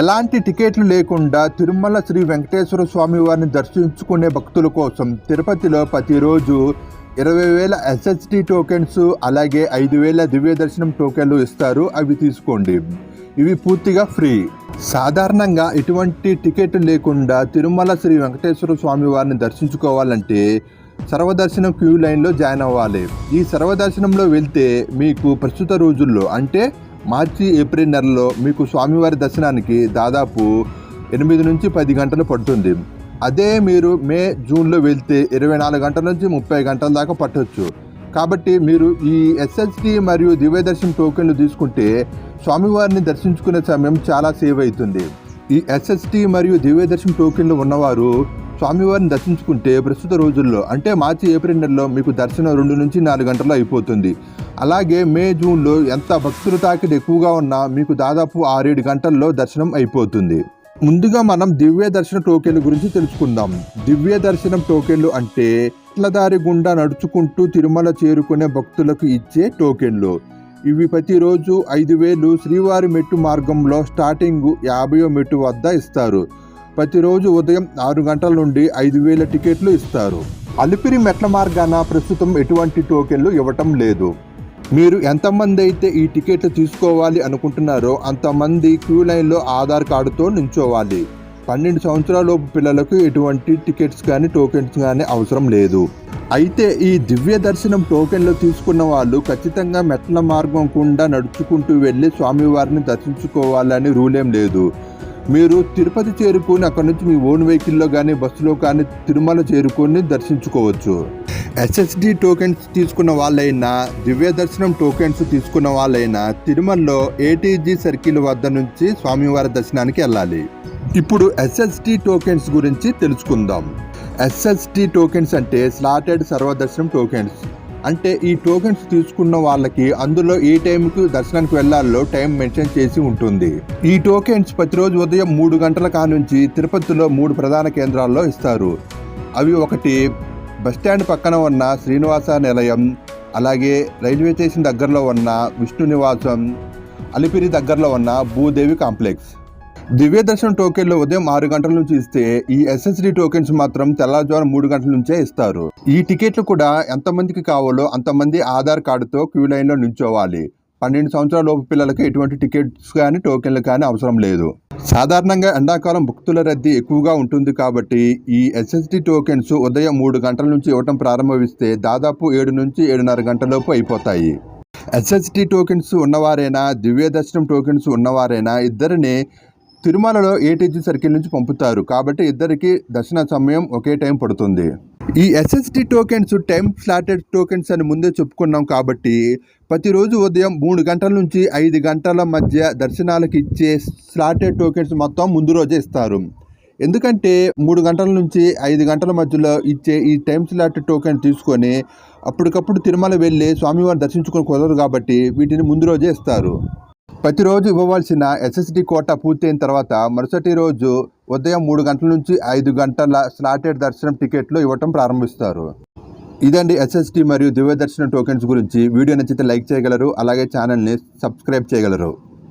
ఎలాంటి టికెట్లు లేకుండా తిరుమల శ్రీ వెంకటేశ్వర స్వామి వారిని దర్శించుకునే భక్తుల కోసం తిరుపతిలో ప్రతిరోజు ఇరవై వేల ఎస్ఎస్టి టోకెన్స్ అలాగే ఐదు వేల దివ్య దర్శనం టోకెన్లు ఇస్తారు. అవి తీసుకోండి. ఇవి పూర్తిగా ఫ్రీ. సాధారణంగా ఎటువంటి టికెట్ లేకుండా తిరుమల శ్రీ వెంకటేశ్వర స్వామి వారిని దర్శించుకోవాలంటే సర్వదర్శనం క్యూ లైన్లో జాయిన్ అవ్వాలి. ఈ సర్వదర్శనంలో వెళ్తే మీకు ప్రస్తుత రోజుల్లో అంటే మార్చి ఏప్రిల్ నెలలో మీకు స్వామివారి దర్శనానికి దాదాపు ఎనిమిది నుంచి పది గంటలు పడుతుంది. అదే మీరు మే జూన్లో వెళ్తే ఇరవై నాలుగు గంటల నుంచి ముప్పై గంటల దాకా పట్టవచ్చు కాబట్టి మీరు ఈ ఎస్ఎస్టి మరియు దివ్యదర్శనం టోకెన్లు తీసుకుంటే స్వామివారిని దర్శించుకునే సమయం చాలా సేవ్ అవుతుంది. ఈ ఎస్ఎస్టి మరియు దివ్యదర్శనం టోకెన్లు ఉన్నవారు స్వామివారిని దర్శించుకుంటే ప్రస్తుత రోజుల్లో అంటే మార్చి ఏప్రిల్ నెలలో మీకు దర్శనం రెండు నుంచి నాలుగు గంటల్లో అయిపోతుంది. అలాగే మే జూన్లో ఎంత భక్తుల తాకిడి ఎక్కువగా ఉన్నా మీకు దాదాపు ఆరేడు గంటల్లో దర్శనం అయిపోతుంది. ముందుగా మనం దివ్య దర్శన టోకెన్ల గురించి తెలుసుకుందాం. దివ్య దర్శనం టోకెన్లు అంటే ఇట్లదారి గుండా నడుచుకుంటూ తిరుమల చేరుకునే భక్తులకు ఇచ్చే టోకెన్లు. ఇవి ప్రతిరోజు ఐదు వేలు శ్రీవారి మెట్టు మార్గంలో స్టార్టింగ్ యాభై మెట్టు వద్ద ఇస్తారు. ప్రతిరోజు ఉదయం ఆరు గంటల నుండి ఐదు వేల టికెట్లు ఇస్తారు. అలిపిరి మెట్ల మార్గాన ప్రస్తుతం ఎటువంటి టోకెన్లు ఇవ్వటం లేదు. మీరు ఎంతమంది అయితే ఈ టికెట్లు తీసుకోవాలి అనుకుంటున్నారో అంతమంది క్యూ లైన్లో ఆధార్ కార్డుతో నించోవాలి. పన్నెండు సంవత్సరాలలోపు పిల్లలకు ఎటువంటి టికెట్స్ కానీ టోకెన్స్ కానీ అవసరం లేదు. అయితే ఈ దివ్య దర్శనం టోకెన్లు తీసుకున్న వాళ్ళు ఖచ్చితంగా మెట్ల మార్గం గుండా నడుచుకుంటూ వెళ్ళి స్వామివారిని దర్శించుకోవాలని రూలేం లేదు. మీరు తిరుపతి చేరుకొని అక్కడ నుంచి మీ ఓన్ వెహికల్లో కానీ బస్సులో కానీ తిరుమల చేరుకొని దర్శించుకోవచ్చు. ఎస్ఎస్డి టోకెన్స్ తీసుకున్న వాళ్ళైనా దివ్య దర్శనం టోకెన్స్ తీసుకున్న వాళ్ళైనా తిరుమలలో ఏటీజీ సర్కిల్ వద్ద నుంచి స్వామివారి దర్శనానికి వెళ్ళాలి. ఇప్పుడు ఎస్ఎస్డి టోకెన్స్ గురించి తెలుసుకుందాం. ఎస్ఎస్డి టోకెన్స్ అంటే స్లాటెడ్ సర్వదర్శనం టోకెన్స్. అంటే ఈ టోకెన్స్ తీసుకున్న వాళ్ళకి అందులో ఏ టైంకి దర్శనానికి వెళ్ళాలో టైం మెన్షన్ చేసి ఉంటుంది. ఈ టోకెన్స్ ప్రతిరోజు ఉదయం మూడు గంటల కానుంచి తిరుపతిలో మూడు ప్రధాన కేంద్రాల్లో ఇస్తారు. అవి ఒకటి బస్టాండ్ పక్కన ఉన్న శ్రీనివాస నిలయం అలాగే రైల్వే స్టేషన్ దగ్గరలో ఉన్న విష్ణు నివాసం అలిపిరి దగ్గరలో ఉన్న భూదేవి కాంప్లెక్స్. దివ్య దర్శనం టోకెన్లు ఉదయం ఆరు గంటల నుంచి ఇస్తే ఈ ఎస్ఎస్డి టోకెన్స్ మాత్రం తెల్లవారుజామున మూడు గంటల నుంచే ఇస్తారు. ఈ టికెట్లు కూడా ఎంతమందికి కావాలో అంతమంది ఆధార్ కార్డుతో క్యూ లైన్లో నిల్చోవాలి. పన్నెండు సంవత్సరాల లోపు పిల్లలకి ఎటువంటి టికెట్స్ కానీ టోకెన్లు కానీ అవసరం లేదు. సాధారణంగా ఎండాకాలం భక్తుల రద్దీ ఎక్కువగా ఉంటుంది కాబట్టి ఈ ఎస్ఎస్డి టోకెన్స్ ఉదయం మూడు గంటల నుంచి ఇవ్వటం ప్రారంభిస్తే దాదాపు ఏడు నుంచి ఏడున్నర గంటలలోపు అయిపోతాయి. ఎస్ఎస్డి టోకెన్స్ ఉన్నవారైనా దివ్య దర్శనం టోకెన్స్ ఉన్నవారైనా ఇద్దరిని తిరుమలలో ఏటీజీ సర్కిల్ నుంచి పంపుతారు. కాబట్టి ఇద్దరికి దర్శన సమయం ఒకే టైం పడుతుంది. ఈ SST tokens time slotted tokens అని ముందే చెప్పుకున్నాం కాబట్టి ప్రతిరోజు ఉదయం మూడు గంటల నుంచి ఐదు గంటల మధ్య దర్శనాలకు ఇచ్చే స్లాటెడ్ టోకెన్స్ మొత్తం ముందు రోజే ఇస్తారు. ఎందుకంటే మూడు గంటల నుంచి ఐదు గంటల మధ్యలో ఇచ్చే ఈ టైం స్లాట్ టోకెన్ తీసుకొని అప్పటికప్పుడు తిరుమల వెళ్ళి స్వామివారిని దర్శించుకొని కుదరదు కాబట్టి వీటిని ముందు రోజే ఇస్తారు. ప్రతిరోజు ఇవ్వవలసిన ఎస్ఎస్డి కోటా పూర్తయిన తర్వాత మరుసటి రోజు ఉదయం మూడు గంటల నుంచి ఐదు గంటల స్లాటెడ్ దర్శనం టికెట్లు ఇవ్వటం ప్రారంభిస్తారు. ఇదండి ఎస్ఎస్డి మరియు దివ్య దర్శనం టోకెన్స్ గురించి. వీడియో నచ్చితే లైక్ చేయగలరు. అలాగే ఛానల్ని సబ్స్క్రైబ్ చేయగలరు.